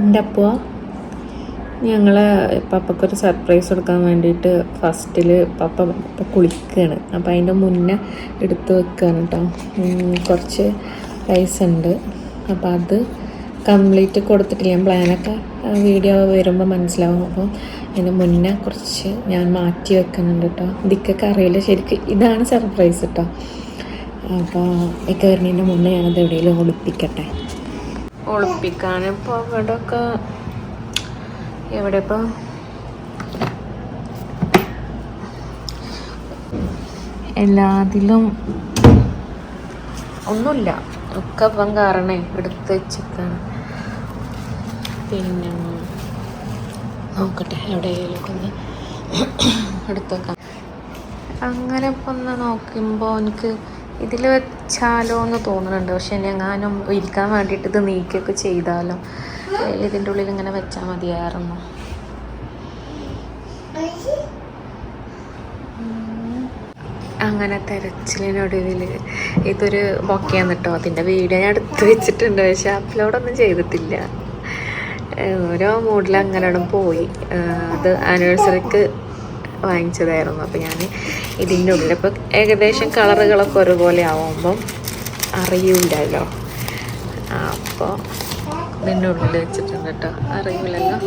എന്റെ അപ്പോൾ ഞങ്ങൾ പപ്പക്കൊരു സർപ്രൈസ് കൊടുക്കാൻ വേണ്ടിയിട്ട് ഫസ്റ്റിൽ പപ്പ കുളിക്കുകയാണ് അപ്പോൾ അതിന്റെ മുന്നേ എടുത്ത് വെക്കുകയാണ് കേട്ടോ കുറച്ച് പൈസ ഉണ്ട്. അപ്പോൾ അത് കംപ്ലീറ്റ് കൊടുത്തിട്ടില്ല. ഞാൻ പ്ലാനൊക്കെ വീഡിയോ വരുമ്പോൾ മനസ്സിലാവും. അപ്പോൾ അതിന് മുന്നേ കുറച്ച് ഞാൻ മാറ്റി വെക്കുന്നുണ്ട് കേട്ടോ ഇതിക്കൊക്കെ അറിയില്ല ശരിക്കും. ഇതാണ് സർപ്രൈസ് കേട്ടോ അപ്പോൾ ഇക്ക വരുന്നതിന്റെ മുന്നേ ഞാനത് എവിടെയെങ്കിലും ഒളിപ്പിക്കട്ടെ. ഒളിപ്പിക്കാൻ ഇപ്പോൾ ഇവിടെ ഒക്കെ എവിടെ ഇപ്പോൾ എല്ലാത്തിലും ഒന്നുമില്ല. ഒക്കെ ഇപ്പം കാരണേ എടുത്ത് വെച്ചിട്ടാണ്. പിന്നെ നോക്കട്ടെ എവിടെയെങ്കിലുമൊക്കെ ഒന്ന് എടുത്തേക്കാം അങ്ങനെ ഇപ്പം ഒന്ന് നോക്കുമ്പോൾ എനിക്ക് ഇതിൽ വെച്ചാലോ എന്ന് തോന്നുന്നുണ്ട്. പക്ഷെ എങ്ങാനും ഇരിക്കാൻ വേണ്ടിയിട്ട് ഇത് നീക്കിയൊക്കെ ചെയ്താലോ? ഇതിന്റെ ഉള്ളിൽ ഇങ്ങനെ വെച്ചാൽ മതിയായിരുന്നു. അങ്ങനെ തെരച്ചിലിനൊടുവിൽ ഇതൊരു ബൊക്കെയാണ് കേട്ടോ. അതിന്റെ വീഡിയോ ഞാൻ എടുത്ത് വെച്ചിട്ടുണ്ട്. പക്ഷെ അപ്ലോഡൊന്നും ചെയ്തിട്ടില്ല. ഓരോ മൂഡിൽ അങ്ങനെ പോയി. അത് ആനിവേഴ്സറിക്ക് വാങ്ങിച്ചതായിരുന്നു. അപ്പോൾ ഞാൻ ഇതിന്റെ ഉള്ളിൽ. ഇപ്പം ഏകദേശം കളറുകളൊക്കെ ഒരുപോലെ ആവുമ്പം അറിയില്ലല്ലോ അപ്പോൾ ഇതിന്റെ ഉള്ളിൽ വെച്ചിട്ടുണ്ട് കേട്ടോ. അറിയില്ലല്ലോ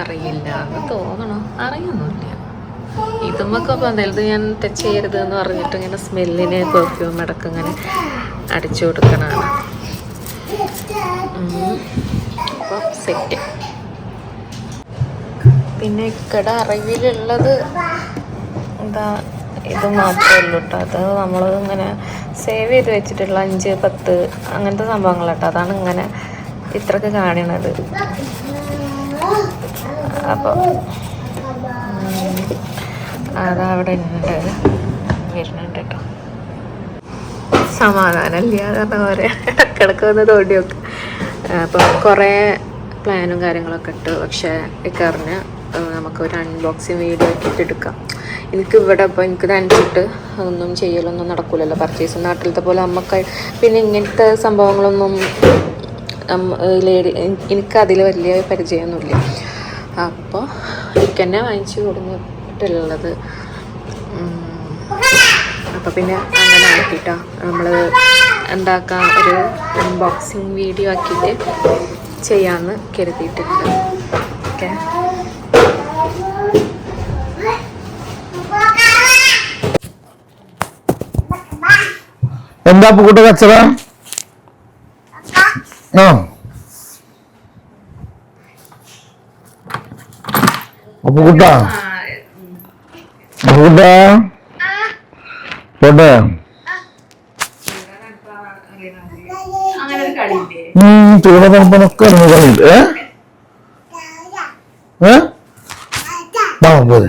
അറിയില്ല എന്ന് തോന്നണോ. അറിയൊന്നുമില്ല. ഇതുമൊക്കെ അപ്പോൾ എന്തായാലും ഞാൻ ടച്ച് ചെയ്യരുത് എന്ന് പറഞ്ഞിട്ട് ഇങ്ങനെ സ്മെല്ലിന് പെർഫ്യൂം അടക്കം ഇങ്ങനെ അടിച്ചു കൊടുക്കണതാണ്. അപ്പോൾ സെറ്റ് പിന്നെ ഇക്കട അറിവിലുള്ളത് എന്താ ഇത് മാത്രമേ ഉള്ളൂ കേട്ടോ അത് നമ്മൾ ഇങ്ങനെ സേവ് ചെയ്ത് വെച്ചിട്ടുള്ള അഞ്ച് പത്ത് അങ്ങനത്തെ സംഭവങ്ങൾ കേട്ടോ അതാണ് ഇങ്ങനെ ഇത്രക്ക് കാണണത് അപ്പോൾ അതവിടെ ഉണ്ട്. വരുന്നുണ്ട് കേട്ടോ സമാധാനമില്ല കാരണം പോലെ. ഇടക്കിടക്ക് വന്ന് തോണ്ടി അപ്പോൾ കുറേ പ്ലാനും കാര്യങ്ങളൊക്കെ ഇട്ട്. പക്ഷേ ഇക്കറിഞ്ഞ് നമുക്കൊരു അൺബോക്സിങ് വീഡിയോ ഒക്കെ എടുക്കാം. എനിക്ക് ഇവിടെ ഇപ്പോൾ എനിക്ക് നനച്ചിട്ട് ഒന്നും ചെയ്യലൊന്നും നടക്കില്ലല്ലോ പർച്ചേസ് നാട്ടിലത്തെ പോലെ അമ്മയ്ക്ക് പിന്നെ ഇങ്ങനത്തെ സംഭവങ്ങളൊന്നും ലേഡി എനിക്കതിൽ വലിയ പരിചയമൊന്നുമില്ല. അപ്പോൾ എനിക്ക് തന്നെ വാങ്ങിച്ചു കൊടുത്തിട്ടുള്ളത്. അപ്പോൾ പിന്നെ അങ്ങനെ ആക്കിട്ടോ. നമ്മൾ എന്താക്കാം ഒരു അൺബോക്സിങ് വീഡിയോ ആക്കിയിട്ട് ചെയ്യാമെന്ന് കരുതിയിട്ടുണ്ട്. ഓക്കെ. എന്താ പൂക്കൂട്ട കച്ചറ? ആ. അപ്പുക്കുട്ട അപ്പുക്കുട്ട പോട്ടെ. ചൂട തണുപ്പനൊക്കെ ഇറങ്ങി ഏ? ആ പോരെ.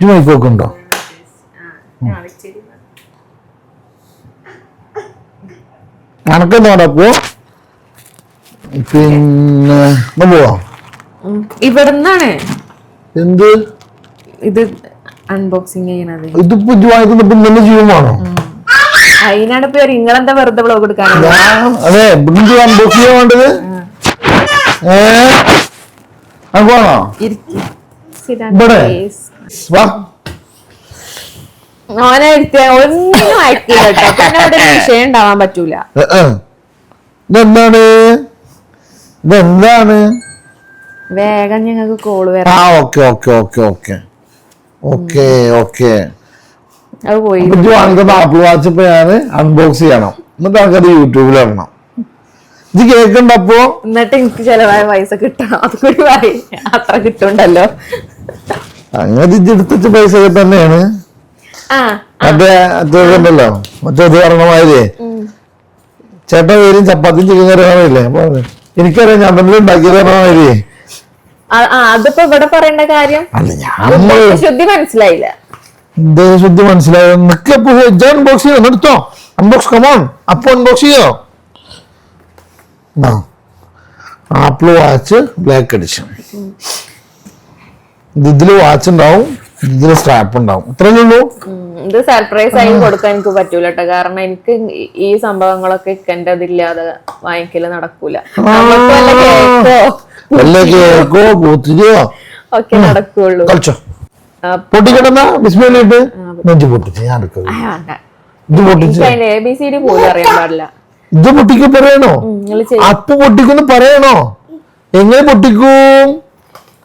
ഇജ്ജ് ഉണ്ടോ നടക്കോ പിന്നെ പോവാ. ഇവിടുന്നാണ്. എന്ത്? ഇത് അൺബോക്സിങ് ചെയ്യണത്. ഇതിപ്പോ വാങ്ങിക്കുന്ന ഇന്നലെ ചെയ്യുവാണോ അതിനാണ് ഇപ്പൊ നിങ്ങളെന്താ വെറുതെ ബ്ലോഗ് എടുക്കാൻ അതെ ഇവിടുന്ന് അൺബോക്സ് ചെയ്യാൻ വേണ്ടത്? ഏ? ഇവിടെ? വാ. ഓനെ ഇരുത്തിയ ഒന്നിനും അയക്കില്ല കേട്ടോ. പിന്നെ അവിടെ ഒരു വിഷയം ഉണ്ടാവാൻ പറ്റൂല. ഇതെന്താണ്? ഇതെന്താണ്? വേഗം ഞങ്ങൾക്ക് കോൾ ആ വരാം okay okay okay. Okay okay okay. അത് പോയി. വാങ്ങിക്കുന്ന ആപ്പിൾ വാച്ച് ഇപ്പൊ ഞാൻ അൺബോക്സ് ചെയ്യണം. എന്നിട്ട് നമുക്കത് യൂട്യൂബിൽ ഇടണം. ഇത് കേൾക്കണ്ട അപ്പോ? എന്നിട്ട് എനിക്ക് ചെലവായ പൈസ കിട്ടണം. അത് കൂടി പറയും. അത്ര കിട്ടുണ്ടല്ലോ അങ്ങനെ ഇത് എടുത്തിട്ട് പൈസ തന്നെയാണ്. ആ മറ്റേ മറ്റേതുണ്ടല്ലോ മറ്റേ ഇത് പറഞ്ഞ മാതിരി. ചേട്ടൻ പേരും ചപ്പാത്തിയും ചിക്കൻ കറി അറിയില്ലേ അപ്പൊ എനിക്കറിയാം ഞാൻ തന്നെ ഉണ്ടാക്കിയത് പറഞ്ഞ മാതിരി. അതിപ്പോ ഇവിടെ പറയേണ്ട കാര്യം? ശുദ്ധി മനസ്സിലായില്ല. എന്തേ ശുദ്ധി മനസ്സിലായോ? നിക്കപ്പോ അൺബോക്സ് ചെയ്യോ? നിർത്തോ. അൺബോക്സ് കമോൺ അപ്പൊ അൺബോക്സ് ചെയ്യോ? ആപ്പിൾ വാച്ച് ബ്ലാക്ക് അഡിഷൻ ഇതിൽ വാച്ച് ഉണ്ടാവും. ഇതിൽ സ്ട്രാപ്പ് ഉണ്ടാവും. ഇത്രയേ ഉള്ളൂ? ഇത് സർപ്രൈസ് ആയി കൊടുക്കാൻ എനിക്ക് പറ്റൂല കേട്ടോ കാരണം എനിക്ക് ഈ- സംഭവങ്ങളൊക്കെ ഇക്കന്റെ അതില്ലാതെ വാങ്ങിക്കൽ നടക്കൂല. നമുക്ക് വല്ല കേക്കോ? വല്ല കേക്കോ പൂത്തിരിയോ ഒക്കെ നടക്കുള്ളൂ. കളിച്ചോ? ആ, പൊട്ടിക്കിടന്ന ബിസ്മില്ലിട്ട് നെഞ്ച് പൊട്ടിച്ച് ഞാൻ. ഇത് പൊട്ടിച്ച്. എ ബി സി ഡി പോലും അറിയാൻ പാടില്ല. ഇത് പൊട്ടിക്ക് പറയണോ? നിങ്ങൾ ചെയ്യും. അപ്പ് പൊട്ടിക്കുന്നു പറയണോ? എങ്ങനെ പൊട്ടിക്കും?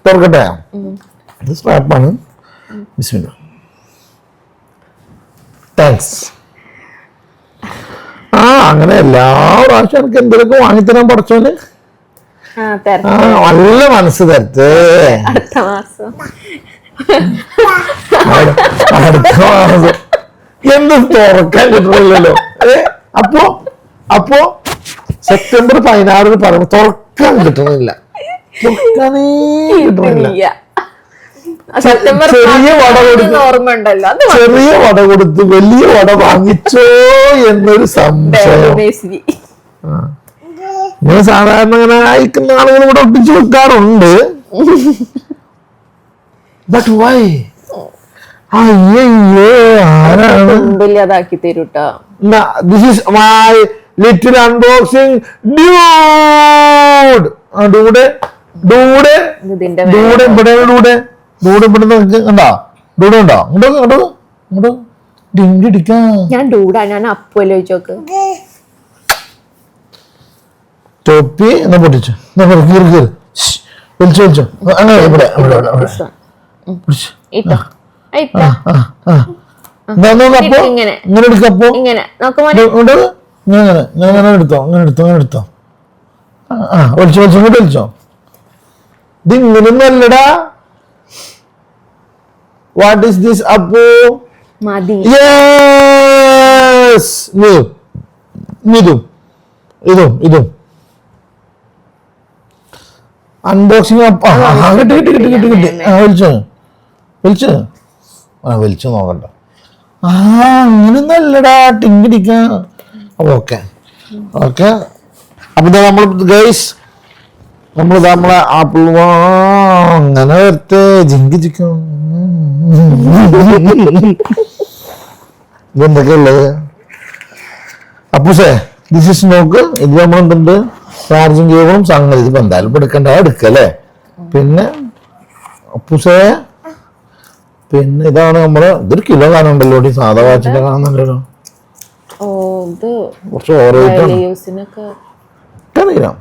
തുറക്കട്ടെ? ഇത് സ്ട്രാപ്പാണ് ബിസ്മില്ല. താങ്ക്സ് ആ അങ്ങനെ എല്ലാ പ്രാവശ്യം എനിക്ക് എന്തെങ്കിലും വാങ്ങിത്തരാൻ പഠിച്ചോന്. ആ തരാം. നല്ല മനസ്സ് തരത്ത് അടുത്ത മാസം. എന്ത് തുറക്കാൻ കിട്ടണില്ലല്ലോ. അതെ അപ്പോ അപ്പോ സെപ്റ്റംബർ പതിനാറിന് പറയുമ്പോ തുറക്കാൻ കിട്ടണില്ല. തുറക്കാനേ കിട്ടണില്ല. ചെറിയ വട കൊടുത്ത് ചെറിയ വട കൊടുത്ത് വലിയ വട വാങ്ങിച്ചോ എന്നൊരു സംശയം. ഞാൻ ഇങ്ങനെ സാധാരണ അങ്ങനെ അയക്കുന്ന ആളുകൾ ഇവിടെ ഒട്ടിച്ചു വെക്കാറുണ്ട്. ബട്ട് വൈ അയ്യോ ആരാണ്? അതാക്കി തരൂട്ടോ. This is my little unboxing dude dude dude dude ഇവിടെ ഡൂഡ് ഡൂഡ് കണ്ടോ? ഡൂഡ് ഉണ്ടോ ഇങ്ങോട്ട് ഇങ്ങോട്ട് ഇങ്ങോട്ട് ഞാൻ ഞാൻ അപ്പുവല്ലോ ചോക്ക് തൊപ്പി എന്നാ പൊട്ടിച്ചു. അങ്ങനെ ഇവിടെ പിടിച്ചു ഇങ്ങനെ. എടുക്കപ്പോ ഇങ്ങനെ. എടുത്തോ ഇങ്ങനെ എടുത്തോ ഇങ്ങനെ എടുത്തോ. ആ, ആ വലിച്ചു വലിച്ചു ഇങ്ങോട്ട് വലിച്ചോ ഇത് ഇങ്ങനൊന്നും അല്ലടാ. വാട്ട് ഈസ് ദിസ് അപ്പോ യെസ് ഇതും ഇതും ഇതും അൺബോക്സിംഗ് കിട്ടി കിട്ടി കിട്ടി കിട്ടി. കിട്ടി ആ വലിച്ചോ വലിച്ചോ ആ വലിച്ചു നോക്കണ്ട ആ അങ്ങനൊന്നല്ലടാ. ടിങ്കിടിക്ക ഓക്കെ. ഓക്കെ. അപ്പൊ നമ്മൾ ഗൈസ് നമ്മൾ നമ്മളെ ആപ്പിൾ അങ്ങനെ വരട്ടെ. ജിങ്കി ചിക്കും. ഇതെന്തൊക്കെയുള്ളത് അപ്പൂസേ ദിസ് ഇസ് നോക്ക്. ഇത് നമ്മളെന്തുണ്ട്? ചാർജിങ് കേബിളും സംഗതി ഇപ്പൊ എന്തായാലും എടുക്കണ്ട. എടുക്കല്ലേ പിന്നെ അപ്പൂസേ പിന്നെ ഇതാണ് നമ്മൾ ഇതൊരു കിലോ കാണുന്നുണ്ടല്ലോ ഈ സാധാ വാച്ചിന്റെ കാണുന്നുണ്ടല്ലോ. കുറച്ച് അറിയാം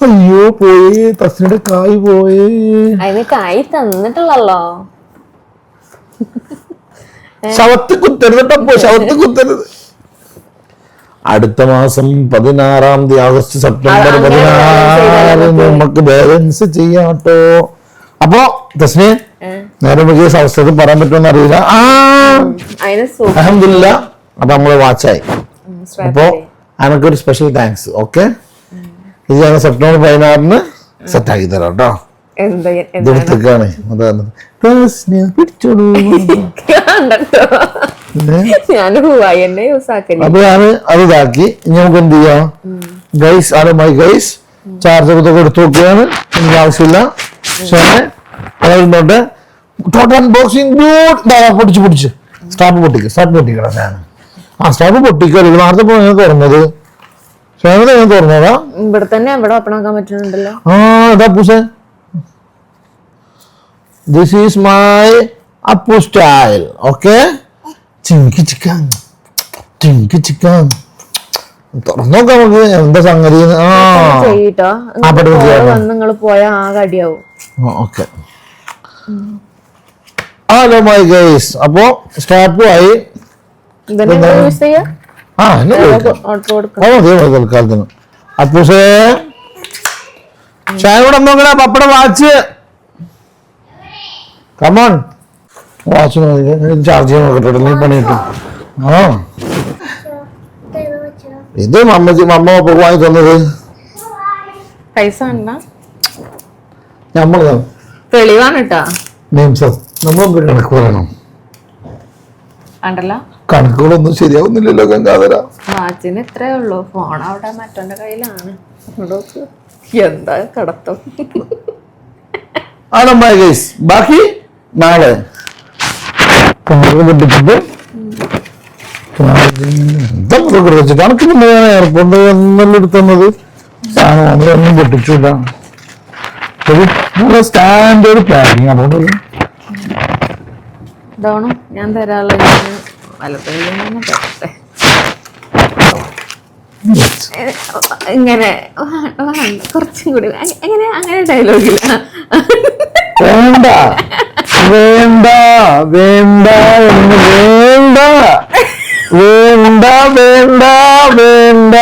അയ്യോ പോയി തസ്നിയുടെ കായ് പോയി. കായ് തന്നിട്ടുള്ളല്ലോ. ശവത്ത് കുത്തരുത് കേട്ടോ ശവത്ത് കുത്തരുത് അടുത്ത മാസം പതിനാറാം തീയതി ആഗസ്റ്റ് സെപ്റ്റംബർ പതിനാറ് നമുക്ക് ബാലൻസ് ചെയ്യാട്ടോ അപ്പോ തസ്നി നേരെ വലിയ അവസ്ഥയിൽ പറയാൻ പറ്റുമെന്ന് അറിയില്ല ആ അഹമ്മദില്ല അപ്പൊ നമ്മൾ വാച്ചായി അപ്പോ ഒരു സ്പെഷ്യൽ താങ്ക്സ് ഓക്കെ ഇത് ഞാൻ സെപ്റ്റംബർ പതിനാറിന് സെറ്റ് ആക്കി തരാം കേട്ടോ അതാണ്. പിടിച്ചോളൂ. അപ്പൊ അത് ഇതാക്കി. നമുക്ക് എന്ത് ചെയ്യാം? ഗൈസ് ആണ് മൈ ഗൈസ് ചാർജർ ഇതൊക്കെ എടുത്തു നോക്കുകയാണ് എനിക്ക് ആവശ്യമില്ല. പക്ഷേ അതായിരുന്നോട്ടെ ടോട്ടൽ അൺബോക്സിംഗ് പൊട്ടിച്ച് പൊട്ടിച്ച്. സ്റ്റാപ്പ് പൊട്ടിക്കുക സ്റ്റാപ്പ് പൊട്ടിക്കണം ഞാൻ ആ സ്റ്റാപ്പ് പൊട്ടിക്കുക ഇത് നേരത്തെ പോയി ഞാൻ തുറന്നത്. ഷേനത് ഞാൻ തുറന്നതാ. ഇവിടെ തന്നെ ഇവിടെ ഓപ്പൺ ആക്കാൻ പറ്റുന്നുണ്ടല്ലോ. ആ ഇതാ പൂസേ this is my Appu style okay ചിങ്കി chicken ചിങ്കി ചിക്കൻ തുറന്നോക്കാം നമുക്ക്. എന്താ സംഗതി? ആ. ചെയ്യട്ടോ. നിങ്ങൾ പോയാൽ ആകെ അടിയാവും. ഓക്കെ. ഹലോ മൈ ഗൈസ് അപ്പോ സ്റ്റാപ്പും ആയി. ആ തൽക്കാലത്തിന്. അപ്പൂസേ ഷാനോട് നോക്കണ പപ്പട watch. Come on watch charge ചെയ്യാൻ നോക്കട്ടെ നീ പണി കിട്ടും ആ ഇത് മമ്മ മമ്മ പപ്പ വാങ്ങി തന്നത് പൈസ നമ്മൾ തെളിവാണ് കേട്ടാ നമ്മൾ കണക്ക് പറയണം. കണക്കുകളൊന്നും ശരിയാവുന്നില്ലല്ലോ ഗംഗാധര. വാച്ചിന് ഇത്രേ ഉള്ളൂ. ഫോൺ അവിടെ മറ്റൊന്റെ കയ്യിലാണ്. എന്താ കടത്തം? ഗൈസ് ബാക്കി? നാളെ വെച്ചിട്ട് പിന്നെ എയർപോർട്ട് എന്നല്ല എടുത്തുന്നത്. സാധനം നമ്മളൊന്നും പൊട്ടിച്ചില്ല ഒരു സ്റ്റാൻഡേർഡ് പാക്കിങ് അതുകൊണ്ട് ഇതാണോ? ഞാൻ തരാനുള്ള വലത്തേലും തരട്ടെ. ഇങ്ങനെ കുറച്ചും കൂടി. എങ്ങനെ? അങ്ങനെ ഡയലോഗില്ല വേണ്ട. വേണ്ട. വേണ്ട എന്ന് വേണ്ട. വേണ്ട വേണ്ട വേണ്ട.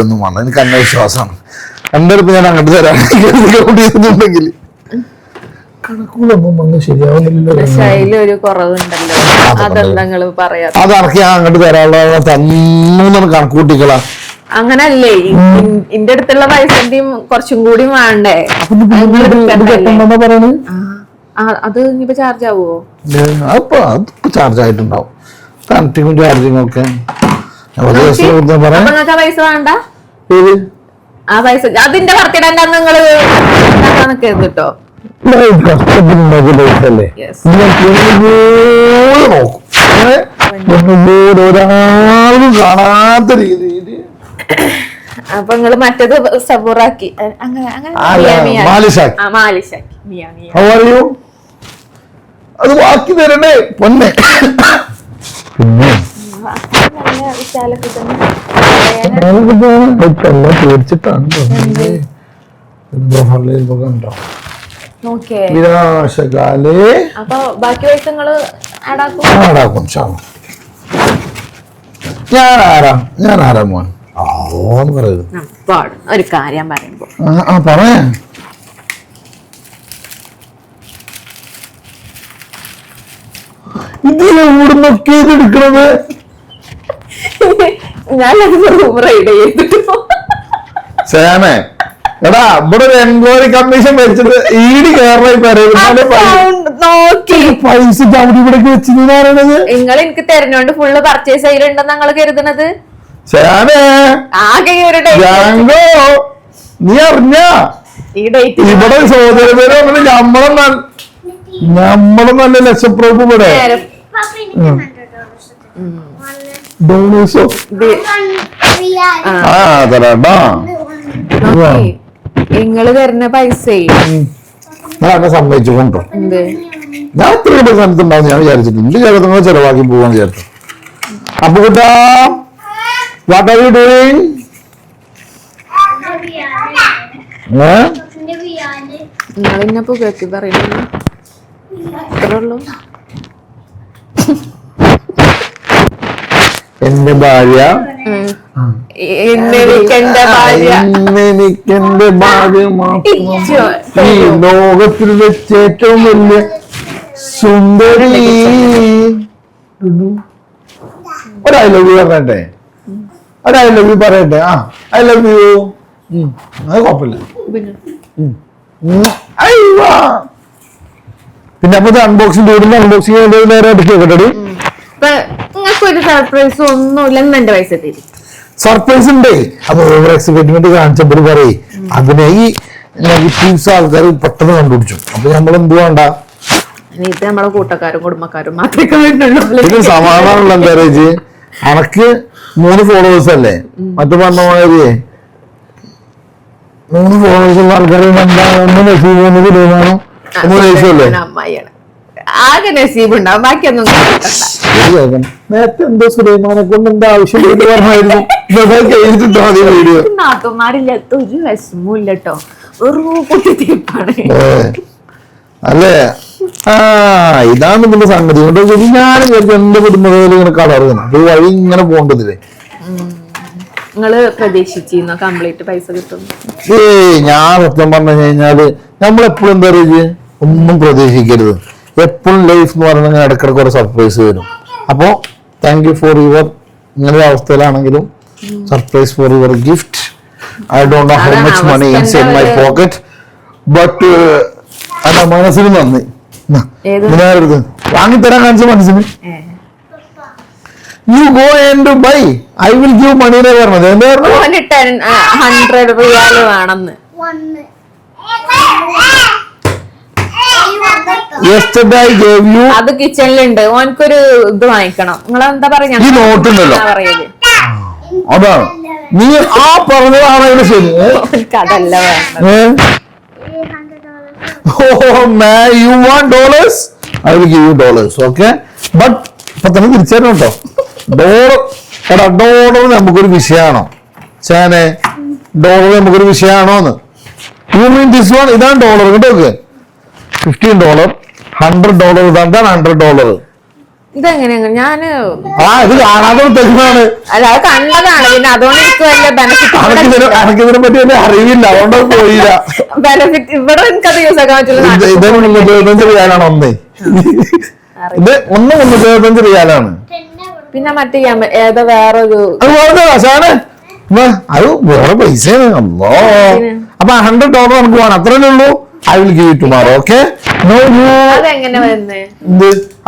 ഒന്നും വേണ്ട. എനിക്ക് അന്വേഷണം വിശ്വാസമാണ് എന്റെ അടുത്ത് ഞാൻ അങ്ങോട്ട് തരാം. ചെയ്തിട്ടുണ്ടെങ്കിൽ. കണക്കുകളൊന്നും വന്ന് ശരിയാവുന്നില്ലല്ലോ അതിലൊരു കുറവുണ്ടല്ലോ. അതെന്താ നിങ്ങൾ പറയാ? അത് അനക്ക് അങ്ങോട്ട് തരാനുള്ള തന്നെ കണക്ക് കൂട്ടിക്കളാ. അങ്ങനല്ലേ ഇന്റെ അടുത്തുള്ള പൈസന്റെയും കുറച്ചും കൂടി വേണ്ടേ? അത് ഇനിയിപ്പോ ചാർജ് ആവുമോ ചാർജ് ആയിട്ടുണ്ടാവും. കണക്റ്റിങ്ങും ചാർജിങ്ങും ഒക്കെ. ഒരു പൈസ വേണ്ട? ആ പൈസ അതിന്റെ നിങ്ങൾ നിൽക്കരുത് കേട്ടോ ഞാൻ പൊന്നുപോലെ നോക്കും ഏ? പൊന്നുപോലെ ഒരാളും കാണാത്ത രീതിയിൽ അപ്പൊ നിങ്ങൾ മറ്റേത് സബൂറാക്കി. അങ്ങനെ അങ്ങനെ? അത് ബാക്കി പൊന്നെ. പേടിച്ചിട്ടാണ് വിനാശകാലേ. ആടാക്കും ഞാൻ ആരാ ഞാൻ ആരാ മോൻ? ഓന്ന് ഒരു കാര്യം പറയുമ്പോ. ആ പറയാ ഇവിടുന്നൊക്കെ എടുക്കണത്? ഞാനത് റൂം റൈഡ് ചെയ്തിട്ട് സേമേ എടാ ഇവിടെ ഒരു എൻക്വയറി കമ്മീഷൻ വെച്ചിട്ട് ഈടി പറയുന്നത് നോക്കി. പൈസ അവിടെ ഇവിടെ വെച്ചെന്ന് പറയണത്. നിങ്ങൾ എനിക്ക് തെരഞ്ഞോണ്ട് ഫുള്ള് പർച്ചേസ് ചെയ്യലുണ്ടെന്ന് ഞങ്ങൾ കരുതുന്നത് നീ അറിഞ്ഞ? ഈ ഡേറ്റ് ഇവിടെ സഹോദര പേര് വന്നിട്ട് ഞമ്മളും നല്ല ഞമ്മളും നല്ല ലക്ഷപ്രൂഫ് ഇവിടെ. ഡോണേഴ്സോ ആ. തരാട്ടാ നിങ്ങൾ തരുന്ന പൈസ. ഞാൻ സമ്മതിച്ചു കൊണ്ടോ. ഞാൻ ഞാൻ ഇത്രയും സ്ഥലത്തുണ്ടാവും ഞാൻ വിചാരിച്ചിട്ടുണ്ട്. എന്റെ ചേർത്തങ്ങൾ ചെലവാക്കി പോവാന്ന് വിചാരിച്ചു. അപ്പൊ കുട്ടാ വാട്ട് ആർ യു ഡൂയിങ് എന്നെ പുകഴ്ത്തി പറയുന്നു അത്രേ ഉള്ളൂ. എന്റെ ഭാര്യ. എന്റെ ഭാര്യ. മാത്രം. ഈ ലോകത്തിൽ വെച്ച് ഏറ്റവും വലിയ സുന്ദരി. ഒരു ഐ ലവ് യു പറയട്ടെ. ഒരു ഐ ലവ് യു പറയട്ടെ. ആ ഐ ലവ് യു അത് കുഴപ്പമില്ല. പിന്നെ അപ്പൊ അൺബോക്സിംഗ് അൺബോക്സിംഗ് നേരെ അടുത്ത് കേട്ടോ ഒരു സർപ്രൈസ് ഒന്നുമില്ല സർപ്രൈസ് ഉണ്ടേ. അത് ഓവർ എക്സൈറ്റ്മെന്റ് കാണിച്ചപ്പോൾ പറയും അതിനെ ഈ നെഗറ്റീവ്സ് ആൾക്കാർ പെട്ടെന്ന് കണ്ടുപിടിച്ചു. അപ്പൊ നമ്മൾ എന്ത് വേണ്ട? ഇത് നമ്മളെ കൂട്ടക്കാരും കുടുംബക്കാരും മാത്രമേ സമാധാനമുള്ള എന്താ പറയുക അനക്ക് മൂന്ന് ഫോളോവേഴ്സ് അല്ലേ? മറ്റു പറഞ്ഞ മാതിരി മൂന്ന് ഫോളോവേഴ്സ് ഉള്ള ആൾക്കാർ എന്താ ഒന്ന് നസീബ് ഒന്ന് തീരുമാനം അമ്മായിയാണ് ആകെ നസീബ് ഉണ്ടാവും ബാക്കിയൊന്നും നേരത്തെ എന്തോ സുലൈമാനെ കൊണ്ട് എന്താ ആവശ്യം പറഞ്ഞായിരുന്നു. നാട്ടുമാരില്ലാത്ത ഒരു വിഷമവും കേട്ടോ തീർപ്പാണ് ഏ, അല്ലേ? ആ ഇതാണ് ഇതിന്റെ സംഗതി. കൊണ്ട് ഞാൻ വിചാരിച്ചു എന്റെ കുടുംബത്തിൽ ഇങ്ങനെ കളറുകയാണ് അത് വഴി ഇങ്ങനെ പോകേണ്ടതില്ലേ? നിങ്ങൾ പ്രതീക്ഷിച്ചിരുന്നോ കംപ്ലീറ്റ് പൈസ കിട്ടും ഏയ് ഞാൻ സത്യം പറഞ്ഞു കഴിഞ്ഞാൽ നമ്മളെപ്പോഴും എന്താ പറയുക? ഒന്നും പ്രതീക്ഷിക്കരുത്. എപ്പോഴും ലൈഫ് എന്ന് പറയുന്നത് ഇടയ്ക്കിടയ്ക്ക് ഒരു സർപ്രൈസ് തരും അപ്പോ താങ്ക് യു ഫോർ യുവർ ഇങ്ങനെ ഒരു അവസ്ഥയിലാണെങ്കിലും surprise for your gift I don't know how much money ins in my pocket but അതാ മനസ്സിന് നന്ദി? ഇതിനായിരുന്നു വാങ്ങിത്തരാൻ കാണിച്ച മനസ്സിന്. You go and buy I will give money എന്ന് പറഞ്ഞത്. എന്താ പറഞ്ഞു? ഹൺഡ്രഡ് റിയാൽ വേണമെന്ന്. യെസ്റ്റർഡേ ഐ ഗേവ് യു അത് കിച്ചണിലുണ്ട് ഓനക്കൊരു ഇത് വാങ്ങിക്കണം. നിങ്ങൾ എന്താ പറയാ? ഈ നോട്ട് ഉണ്ടല്ലോ. പറയൽ അതാണ് നീ ആ പറഞ്ഞതാണ് ഇവിടെ ശരി? അതല്ല വേണ്ടത്. ഏ? Dollars I man, you want dollars I but ഇപ്പൊ തന്നെ കേട്ടോ ഡോളർ എടാ ഡോളർ നമുക്കൊരു വിഷയമാണോ? ചേനെ ഡോളർ നമുക്കൊരു വിഷയമാണോന്ന്? യു മീൻ ദിസ് വൺ ഇതാണ് ഡോളർ കേട്ടോ ഫിഫ്റ്റീൻ ഡോളർ ഹൺഡ്രഡ് ഡോളർ ഇതാണ് ഹൺഡ്രഡ് ഡോളർ ഇതെങ്ങനെയാ ഞാൻ ആ ഇത് കാണാതെ തെളിവാണ് അല്ല അത് കണ്ടതാണ്. പിന്നെ അതുകൊണ്ട് എനിക്ക് വലിയ അനക്കിതിനെ ബെനിഫിറ്റ് അനക്കിതിനെ പറ്റി വലിയ അറിവില്ല. അതുകൊണ്ട് അത് പോയില്ല. ബെനിഫിറ്റ് ഇവിടെ എനിക്കത് യൂസ് ആക്കാൻ പറ്റില്ല. ഇത് ഇത് മുന്നൂറ്റി റിയാലാണ് ഒന്നേ. ഇത് ഒന്ന് മുന്നൂറ്റി റിയാലാണ് പിന്നെ പിന്നെ മറ്റേ ഏതോ വേറൊരു അത് വേറെ അത് പൈസയാണ്. അല്ലോ അപ്പൊ ഹൺഡ്രഡ് ഡോളർ നമുക്ക് വേണം. അത്രേ ഉള്ളൂ? I will give tomorrow okay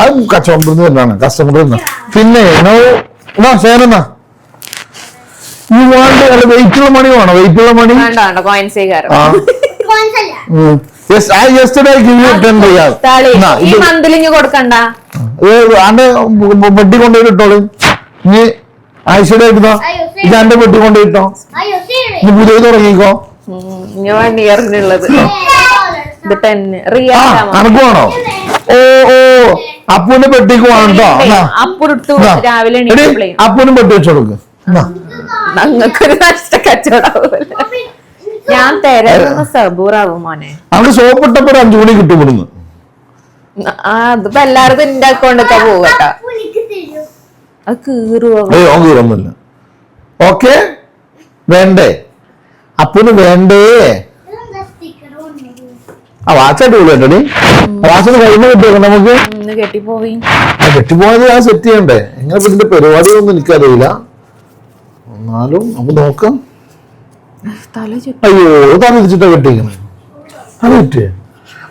അത് കച്ചവടത്തിൽ വരുന്നതാണ് കസ്റ്റമർ പിന്നെ നോ എന്നാ ഈ വാണ്ട് അല്ല വെയിറ്റ് ഉള്ള മണി വേണോ? വെയിറ്റ് ഉള്ള മണി വേണ്ട വേണ്ട കോയിൻസേ കാരം ആ. കോയിൻസ് അല്ല yes I yesterday give you 10 riyal താളി എന്നാ, ഈ ഇത് മന്തിൽ ഇഞ്ഞ് കൊടുക്കണ്ട. ആന്റെ പെട്ടി കൊണ്ടുപോയി ഇട്ടോളൂ ഇനി ആയിഷയുടെ ഇടുന്നോ? ഇത് എന്റെ വെട്ടി കൊണ്ടുപോയി ഇട്ടോ അയ്യോ സീരിയസ് ഇനി പുതിയത് തുടങ്ങിക്കോ. വൺ ഇയറിനുള്ളത് ഇത് വേണോ ഓ ഓ അപ്പൂന്റെ പെട്ടിക്ക് വേണ്ടോ കേട്ടോ. രാവിലെ അപ്പൂനും പെട്ടി വെച്ചു കൊടുക്ക്. എന്നാ. ഞങ്ങൾക്കൊരു നഷ്ട കച്ചവടാവൂല ഞാൻ തരാ സബൂറാവും മോനെ. അവന് സോപ്പ് ഇട്ടപ്പോ അഞ്ചു മണി കിട്ടും ഇവിടുന്ന്. ആ അതിപ്പോ എല്ലാരും എന്റെ അക്കൗണ്ടൊക്കെ പോകട്ടോ അത് കീറുവോ ഓക്കെ? വേണ്ടേ? അപ്പൂന് വേണ്ടേ? ആ വാച്ച് അടിപൊളിയായിട്ടടി വാച്ചിന് കഴിഞ്ഞ കിട്ടിയോ നമുക്ക്? കെട്ടിപ്പോയി. ആ കെട്ടിപ്പോയത് ഞാൻ സെറ്റ് ചെയ്യണ്ടേ? എങ്ങനെ ഇതിന്റെ പരിപാടിയൊന്നും എനിക്കറിയില്ല. എന്നാലും നമുക്ക് നോക്കാം. അയ്യോ തല തിരിച്ചിട്ടാ കെട്ടിക്കണേ അത് പറ്റിയേ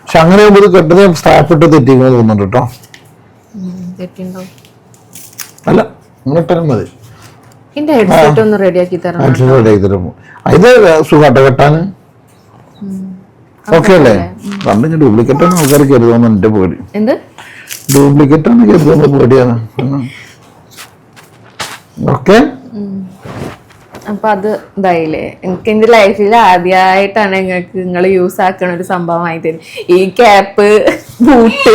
പക്ഷെ അങ്ങനെ ആകുമ്പോൾ കെട്ടത് സ്റ്റാപ്പിട്ട് തെറ്റിക്കുന്നത് തോന്നുന്നുണ്ട് കേട്ടോ. അല്ല അങ്ങനെ ഇട്ടാലും മതി. ഒന്ന് റെഡിയാക്കി തരുമ്പോ. ഇത് സുഖാട്ടോ കെട്ടാന് ഓക്കെ അല്ലേ? കണ്ടിട്ട് ഡ്യൂപ്ലിക്കേറ്റ് ആണ് ആൾക്കാർ കരുതുമെന്ന് എന്റെ പേടി. എന്ത്? ഡ്യൂപ്ലിക്കേറ്റ് ആണ് കരുതുന്ന പേടിയാണ്. ഓക്കെ? അപ്പൊ അത് ഇതായില്ലേ? എനിക്ക് എന്റെ ലൈഫിൽ ആദ്യമായിട്ടാണ് നിങ്ങൾക്ക് നിങ്ങൾ യൂസ് ആക്കണ ഒരു സംഭവമായി തരും ഈ ക്യാപ്പ് ബൂട്ട്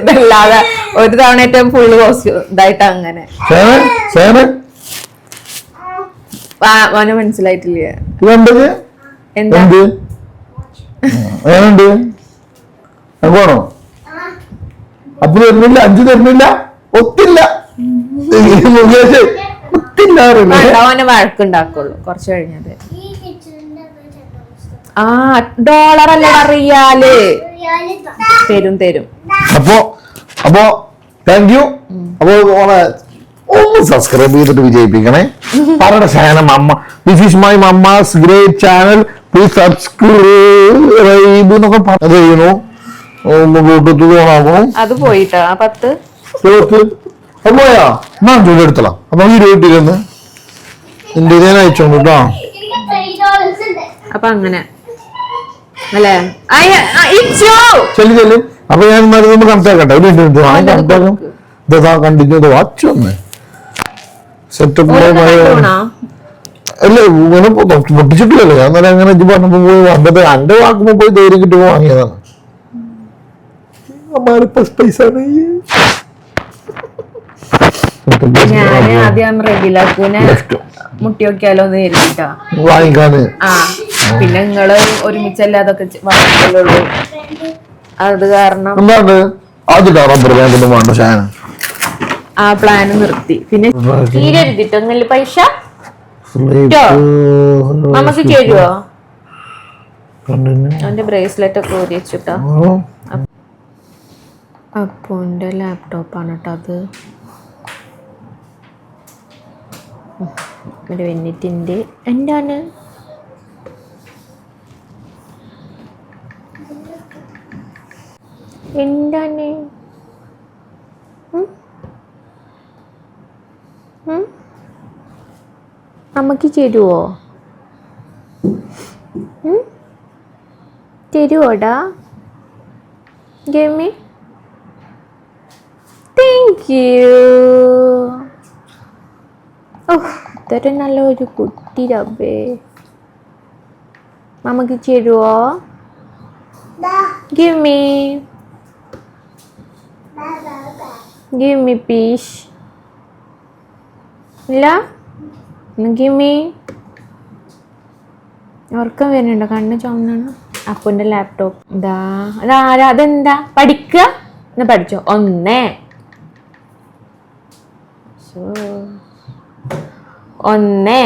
ഇതല്ലാതെ ഒരു തവണ ഏറ്റവും ഫുള്ള് ഇതായിട്ട് അങ്ങനെ. മനസ്സിലായിട്ടില്ലേ? എന്ത്? ഏനുണ്ട് അങ്ങോണോ അപ്പൊ തരുന്നില്ല അഞ്ചു തരുന്നില്ല ഒത്തില്ല. മുകേഷ് ഒത്തില്ല? വേണ്ട, വഴക്കുണ്ടാക്കുള്ളൂ കുറച്ച് കഴിഞ്ഞത്. ആ ഡോളർ അല്ല റിയാൽ തരും തരും. അപ്പോ അപ്പോ താങ്ക് യു അപ്പോ ഒന്ന് സബ്സ്ക്രൈബ് ചെയ്തിട്ട് വിജയിപ്പിക്കണേ. പറയുടെ ശയനം അമ്മ. This is my mamma's great channel please subscribe എന്നൊക്കെ പറഞ്ഞു ചെയ്യുന്നു. ബ്ലൂടൂത്ത് ഓണാക്കണു അത് പോയിട്ടാ പത്ത്? ചേർത്ത് അത് പോയാ? ഞാൻ ജോലി എടുത്തலாம் അപ്പൊ ഈ ഇരുന്ന് എന്റെ ഞാൻ അയച്ചോണ്ട് കേട്ടോ. അപ്പൊ അങ്ങനെ. അല്ലേ! ചെല്ലു ചെല്ലു. അപ്പൊ ഞാൻ നമ്മൾ കണക്കാക്കട്ടെ ഒരു. ഇതാ കണ്ടിന്യൂ വാച്ച് കട്ടൂണോ? അല്ല ഇങ്ങനെ അങ്ങനെ ഇത് പറഞ്ഞപ്പോ പോയി വന്നത് എന്റെ വാക്കുമ്പോ പോയി ധൈര്യം കിട്ടിയപ്പോ വാങ്ങിയതാണ്. ആദ്യം മുട്ടി ആ പിന്നെ നിങ്ങൾ ഒരുമിച്ചല്ലേ അത് കാരണം ആദ്യം വേണ്ട ശാന ആ പ്ലാൻ നിർത്തി. പിന്നെ തീരെ എഴുതിട്ടോ എന്നല്ല പൈസ നമുക്ക് കേഴുവോ അവന്റെ ബ്രേസ്ലെറ്റ് ഒക്കെ ഊരി വെച്ചിട്ടോ? ലാപ്ടോപ്പ് ലാപ്ടോപ്പാണ് കേട്ടോ അത്. ഒരു വെന്നിറ്റിന്റെ എന്താണ്? എന്താണ്? അമ്മയ്ക്ക് തരുവോ ഉം? തരുവോടാ ഗമി താങ്ക് യു ഓ ഇതൊരു നല്ല ഒരു കുട്ടി റബ്ബേ. മമ്മക്ക് Da, give me. Give me piece. ഇല്ല? ഗിവ് മീ ഉറക്കം വരുന്നുണ്ടോ? കണ്ണ് ചുമന്നാണ്? അപ്പന്റെ ലാപ്ടോപ്പ് ഇതാ. അതാരാ അതെന്താ? പഠിക്കുക? എന്ന് പഠിച്ചോ. ഒന്നേ. ഒന്നേ.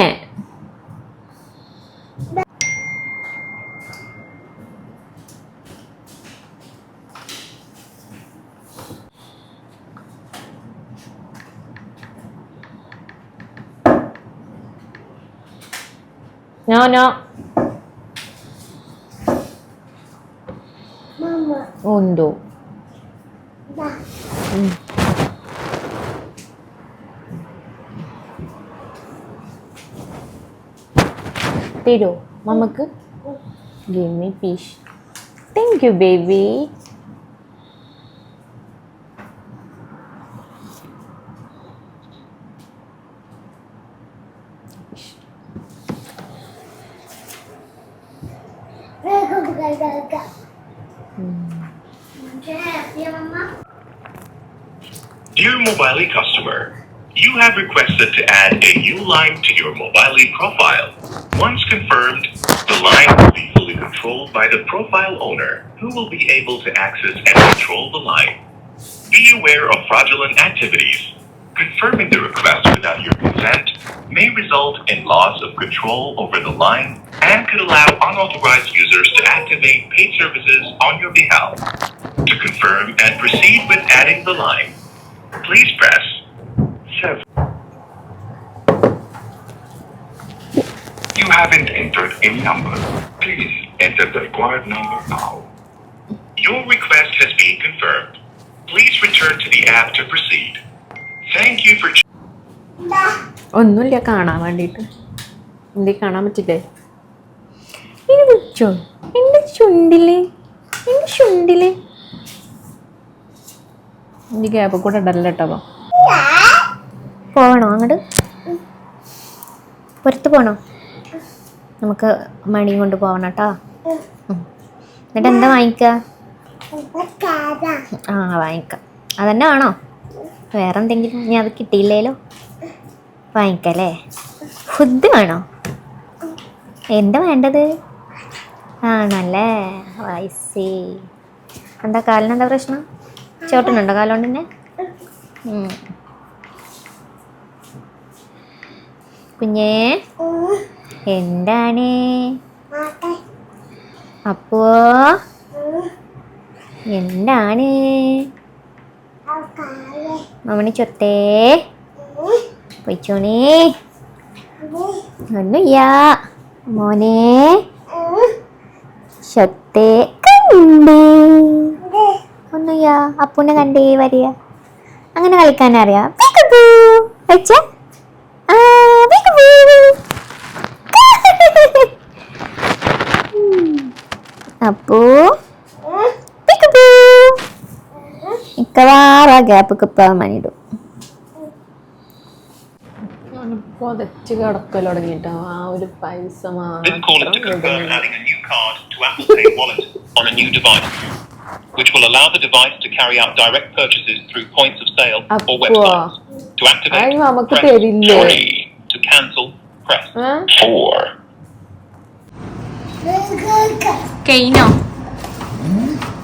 നോ നോ ഉണ്ടോ. തരോ? മമ്മക്ക്? Give piece thank you baby line to your Mobile profile. Once confirmed, the line will be fully controlled by the profile owner, who will be able to access and control the line. Be aware of fraudulent activities. Confirming the request without your consent may result in loss of control over the line and could allow unauthorized users to activate paid services on your behalf. To confirm and proceed with adding the line, please press entered any number. Please enter the required number now. Your request has been confirmed. Please return to the app to proceed. Thank you for. ഒന്നുമില്ല കാണാൻ വേണ്ടിയിട്ട് എന്തേ കാണാൻ പറ്റില്ലേ ഇനി വെച്ചോ എന്റെ ചുണ്ടിൽ എന്റെ ചുണ്ടിൽ ഈ ഗ്യാപ്പ് കൂടെ ഇടല്ല കേട്ടോ പോകണോ അങ്ങോട്ട് പുറത്ത് പോകണോ നമുക്ക് മണിയും കൊണ്ട് പോവണം കേട്ടോ. എന്നിട്ട് എന്താ വാങ്ങിക്ക? ആ വാങ്ങിക്കാം. അതന്നെ ആണോ വേറെ എന്തെങ്കിലും ഇനി അത് കിട്ടിയില്ലേലോ? വാങ്ങിക്കല്ലേ? ഫുഡ് വേണോ? എന്താ വേണ്ടത്? ആണല്ലേ? വയസ്സി എന്താ കാലിന് എന്താ പ്രശ്നം? ചോട്ടനുണ്ടോ കാലുകൊണ്ട് തന്നെ. കുഞ്ഞേ? എന്താണ്? അപ്പോ എന്താണ്. മമ്മണി ചൊത്തേ. പൊയ്ച്ചോണേ ഒന്നുമില്ല. മോനെ. ചൊത്തേ കണ്ടേ. ഒന്നുമില്ല. അപ്പൂനെ കണ്ടേ വരിക. അങ്ങനെ കളിക്കാൻ അറിയാം? new card to Apple Pay Wallet on a new device, which will allow the device to carry out direct purchases through points of sale or Apua. websites. To activate, Ay, നമുക്ക് press തരില്ലേ? 3. To cancel, press ആ? 4. കെയിനോ?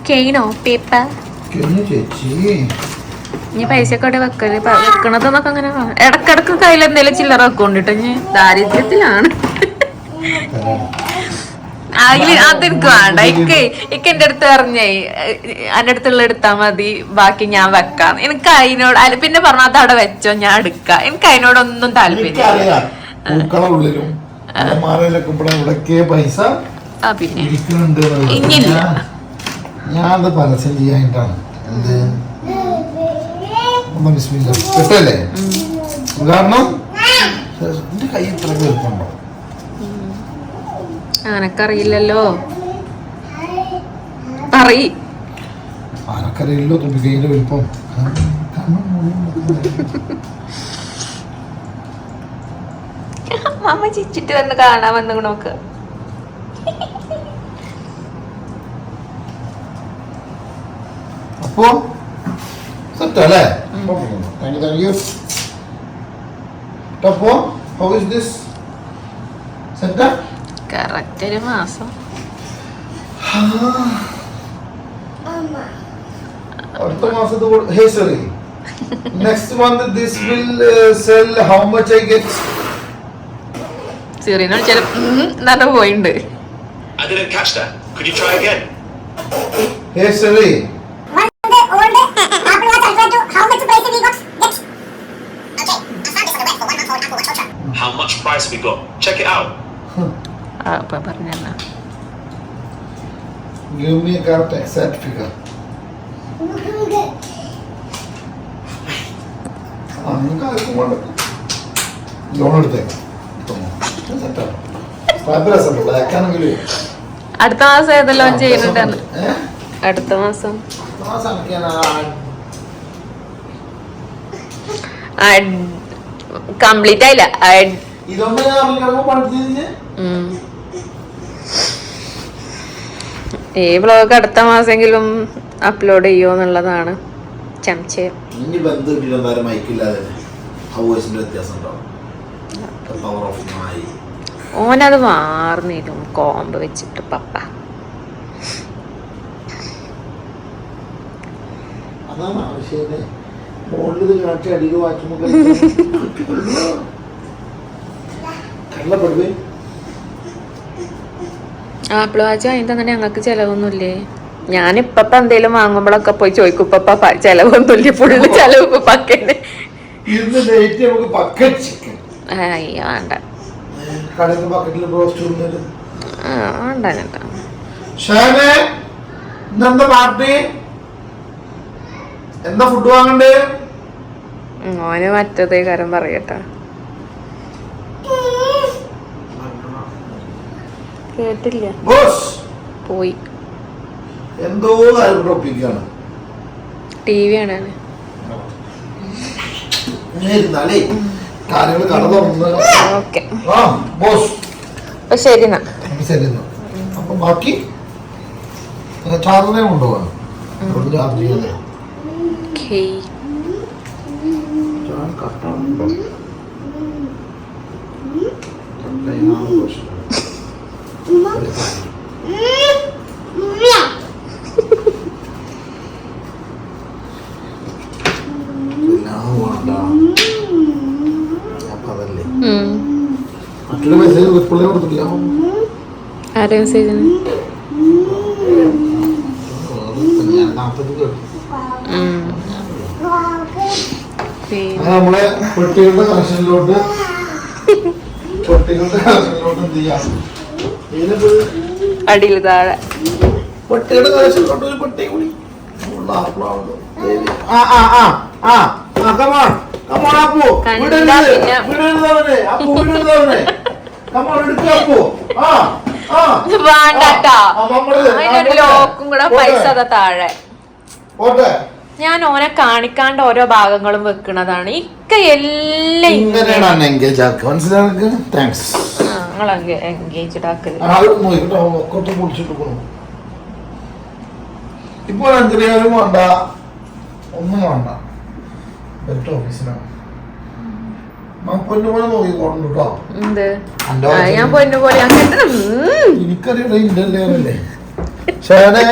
കെയിനോ paper? ഇനി പൈസ ഒക്കെ അവിടെ വെക്കൽ. വെക്കണതെന്നൊക്കെ അങ്ങനെ. ഇടക്കിടക്ക് കയ്യിൽ എന്തെങ്കിലും ചില്ലറ വെക്കൊണ്ടിട്ട് ഞാൻ ദാരിദ്ര്യത്തിലാണ്. അതിൽ അതെനിക്ക് വേണ്ട. എനിക്ക് എനിക്ക് എന്റെ അടുത്ത് പറഞ്ഞേ. എന്റെ അടുത്തുള്ള എടുത്താ മതി. ബാക്കി ഞാൻ വെക്കാം. എനിക്ക് അതിനോട് പിന്നെ പറഞ്ഞു അത് അവിടെ വെച്ചോ ഞാൻ എടുക്കാം. എനിക്ക് അതിനോടൊന്നും താല്പര്യം അലമാരയിലൊക്കെ ഇവിടെ ഇവിടൊക്കെ പൈസ ആ പിന്നെ. ഇരിക്കുന്നുണ്ട്. ഇനിയില്ല. അത് പരസ്യം ചെയ്യാനായിട്ടാണ് എന്ത്? ഒന്ന് ബിസ്മില്ല. കിട്ടല്ലേ? കാരണം എന്റെ കൈ ഇത്ര വലുപ്പമുണ്ടോ അനക്കറിയില്ലല്ലോ. പറയ്. ആനക്കറിയില്ലോ തുമ്പിക്കൈയുടെ വലുപ്പം. കണ്ണ് ചിച്ചിട്ട് വന്ന് കാണാൻ വന്നു നോക്ക്. അപ്പോ? സെറ്റ് അല്ലേ? താങ്ക് യു താങ്ക് യു അപ്പോ? ഹൗ ഇസ് ദിസ് സെറ്റാ? കറക്റ്റ് ഒരു മാസം. അടുത്ത മാസത്തെ hey sorry next month this will sell how much I get ചെറിയ ചില നല്ല point I didn't catch that. Could you try again? Hey sorry One day old Apple Watch Ultra 2. How much price we got? Get. Okay, I found this on the web for one month old Apple Watch Ultra. How much price we got? Check it out. ആ ഇപ്പൊ പറഞ്ഞ give me correct exact figure ആ നിങ്ങൾക്ക് ആർക്കും വേണ്ട loan എടുത്തേക്കാം സെറ്റാണ് fabulous ആണ് ബ്ലാക്ക് ആണെങ്കിൽ അടുത്ത മാസം ഏതെല്ലാം ലോഞ്ച് ചെയ്യുന്നുണ്ടെന്ന് അടുത്ത മാസം. കംപ്ലീറ്റ് ആയില്ല. ഈ വ്ലോഗ് അടുത്ത മാസെങ്കിലും അപ്ലോഡ് ചെയ്യോ എന്നുള്ളതാണ്. വോയിസിന്റെ വ്യത്യാസം ഉണ്ടാവും. ഓനത് മാറുന്നിരും കോമ്പ് വെച്ചിട്ട് പപ്പ. അതാണ് ആവശ്യം മുകളിൽ കാട്ടി അടിയിൽ വാച്ചുമ്പോൾ കള്ളപ്പെടുവേ. ആപ്പിൾ വാച്ച് വാങ്ങി തന്നെ ഞങ്ങൾക്ക് ചെലവൊന്നുമില്ലേ? ഇപ്പപ്പ എന്തേലും വാങ്ങുമ്പോഴൊക്കെ പോയി ചോദിക്കും ഇപ്പ ചെലവൊന്നുമില്ല? ഫുള്ള് ചെലവ് പക്കേ ഇന്ന് ഡേറ്റ് നമുക്ക് ചിക്കൻ അയ്യോ വേണ്ട വേണ്ട ഇന്നെന്താ പാർട്ടി എന്താ ഫുഡ് വാങ്ങണ്ടേ ഓന് മറ്റതേ കാര്യം പറയട്ടാ കേട്ടില്ല പോയി എന്തോ ടോപ്പിക്കാണ് ടി വി ആണ് കാര്യങ്ങൾ കട തുറന്ന് ഓക്കെ. ആ ബോസ്. അപ്പൊ ശരി എന്നാ. ശരി എന്നാ. അപ്പൊ ബാക്കി ചാറിനെ കൊണ്ടുപോകാം. അതുകൊണ്ട് രാത്രി അല്ലേ ഓക്കേ ചാൻ കട്ടാണുണ്ടോ കട്ടയിനാണ് പ്രശ്നം എല്ലാം വേണ്ട അപ്പൊ അതല്ലേ ഉം. മറ്റൊരു മെസ്സേജ് കൊടുത്തില്ല ആരെ മെസ്സേജ് നമ്മളെ പെട്ടികളുടെ കണക്ഷനിലോട്ട് പെട്ടികളുടെ കണക്ഷനിലോട്ട് എന്ത് ചെയ്യാം? അടിയിൽ താഴെ. പെട്ടിയുടെ കണക്ഷനിലോട്ട് ഒരു പെട്ടി കൂടി. ആ ആ ആ ആ കമോൺ കമോൺ അപ്പു വിടരുത് വിടരുത് അവനെ അപ്പു വിടരുത് അവനെ. വേണ്ടട്ടാ. അതിനൊരു ലോക്കും കൂടെ പോട്ടെ. പൈസ അതാ താഴെ. പോട്ടെ. ഞാൻ ഓനെ കാണിക്കാണ്ട് ഓരോ ഭാഗങ്ങളും വെക്കണതാണ്. ഇക്ക എല്ലാം ഇങ്ങനെയാണ് എൻഗേജ് ആക്കുക. മനസ്സിലാക്കുക താങ്ക്സ് എൻഗേജ്ഡ് ആക്കൽ. ഇപ്പോൾ എന്തിനും വേണ്ട. ഒന്നും വേണ്ട. ബെറ്റ് ഓഫീസിലാണ് പൊന്നു പോലെ നോക്കിക്കോളും കേട്ടോ എന്ത്? ഞാൻ പൊന്നു പോലെ അങ്ങനെ എനിക്കറിയാം ഇന്റല്ലേ ഷേനെ.